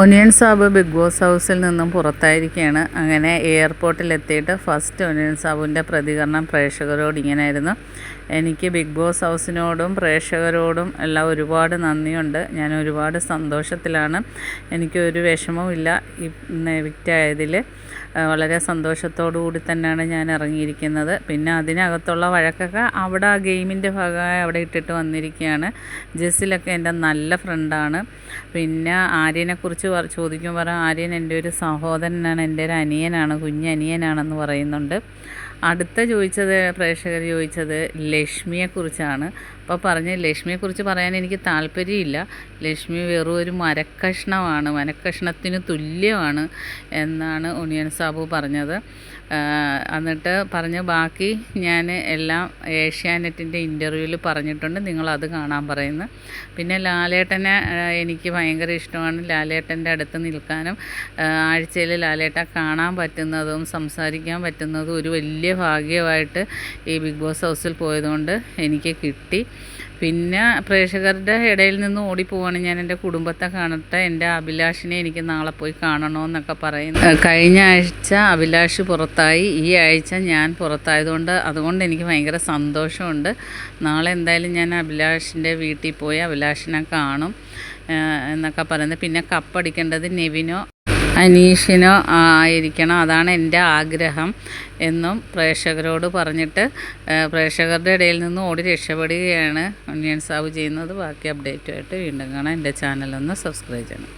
Onion സാബ് big boss ഹൗസിൽ നിന്നും പുറത്തായിരിക്കുകയാണ് അങ്ങനെ എയർപോർട്ടിലെത്തിയിട്ട് ഫസ്റ്റ് ഒനിയൻ സാബുവിന്റെ പ്രതികരണം പ്രേക്ഷകരോട് ഇങ്ങനെയായിരുന്നു. എനിക്ക് ബിഗ് ബോസ് ഹൗസിനോടും പ്രേക്ഷകരോടും എല്ലാം ഒരുപാട് നന്ദിയുണ്ട്. ഞാൻ ഒരുപാട് സന്തോഷത്തിലാണ്. എനിക്ക് ഒരു വിഷമവും ഇല്ല. ഈ വിറ്റായതിൽ വളരെ സന്തോഷത്തോടു കൂടി തന്നെയാണ് ഞാൻ ഇറങ്ങിയിരിക്കുന്നത്. പിന്നെ അതിനകത്തുള്ള വഴക്കൊക്കെ അവിടെ ആ ഗെയിമിന്റെ ഭാഗമായി അവിടെ ഇട്ടിട്ട് വന്നിരിക്കുകയാണ്. ജെസ്സിലൊക്കെ എന്റെ നല്ല ഫ്രണ്ടാണ് പിന്നെ ആര്യനെക്കുറിച്ച് ചോദിക്കുമ്പോൾ ആര്യൻ എന്റെ ഒരു സഹോദരനാണ് എന്റെ ഒരു അനിയനാണ് കുഞ്ഞനിയനാണെന്ന് പറയുന്നുണ്ട്. അടുത്ത ചോദിച്ചത് പ്രേക്ഷകർ ചോദിച്ചത് ലക്ഷ്മിയെക്കുറിച്ചാണ്. അപ്പോൾ പറഞ്ഞ് ലക്ഷ്മിയെക്കുറിച്ച് പറയാൻ എനിക്ക് താല്പര്യമില്ല. ലക്ഷ്മി വെറും ഒരു മരക്കഷ്ണമാണ് മരക്കഷ്ണത്തിന് തുല്യമാണ് എന്നാണ് ഉണിയൻ സാബു പറഞ്ഞത്. എന്നിട്ട് പറഞ്ഞ് ബാക്കി ഞാൻ എല്ലാം ഏഷ്യാനെറ്റിന്റെ ഇന്റർവ്യൂവിൽ പറഞ്ഞിട്ടുണ്ട്. നിങ്ങളത് കാണാൻ പറയുന്നു. പിന്നെ ലാലേട്ടനെ എനിക്ക് ഭയങ്കര ഇഷ്ടമാണ് ലാലേട്ടന്റെ അടുത്ത് നിൽക്കാനും ആഴ്ചയിൽ ലാലേട്ട കാണാൻ പറ്റുന്നതും സംസാരിക്കാൻ പറ്റുന്നതും ഒരു വലിയ ഭാഗ്യമായിട്ട് ഈ ബിഗ് ബോസ് ഹൗസിൽ പോയതുകൊണ്ട് എനിക്ക് കിട്ടി. പിന്നെ പ്രേക്ഷകരുടെ ഇടയിൽ നിന്ന് ഓടിപ്പോവാണ് ഞാൻ എന്റെ കുടുംബത്തെ കാണട്ടെ എന്റെ അഭിലാഷിനെ എനിക്ക് നാളെ പോയി കാണണമെന്നൊക്കെ പറയുന്നു. കഴിഞ്ഞ ആഴ്ച അഭിലാഷ് പുറത്തായി. ഈ ആഴ്ച ഞാൻ പുറത്തായതുകൊണ്ട് അതുകൊണ്ട് എനിക്ക് ഭയങ്കര സന്തോഷമുണ്ട്. നാളെ എന്തായാലും ഞാൻ അഭിലാഷിന്റെ വീട്ടിൽ പോയി അഭിലാഷിനെ കാണും എന്നൊക്കെ പറയുന്നത് പിന്നെ കപ്പടിക്കേണ്ടത് നെവിനോ അനീഷിനോ ആയിരിക്കണം. അതാണ് എന്റെ ആഗ്രഹം എന്നും പ്രേക്ഷകരോട് പറഞ്ഞിട്ട് പ്രേക്ഷകരുടെ ഇടയിൽ നിന്ന് ഓടി രക്ഷപ്പെടുകയാണ് ഒന്നിയൻ സാബു ചെയ്യുന്നത്. ബാക്കി അപ്ഡേറ്റുമായിട്ട് വീണ്ടും കാണാം. എന്റെ ചാനലൊന്ന് സബ്സ്ക്രൈബ് ചെയ്യണം.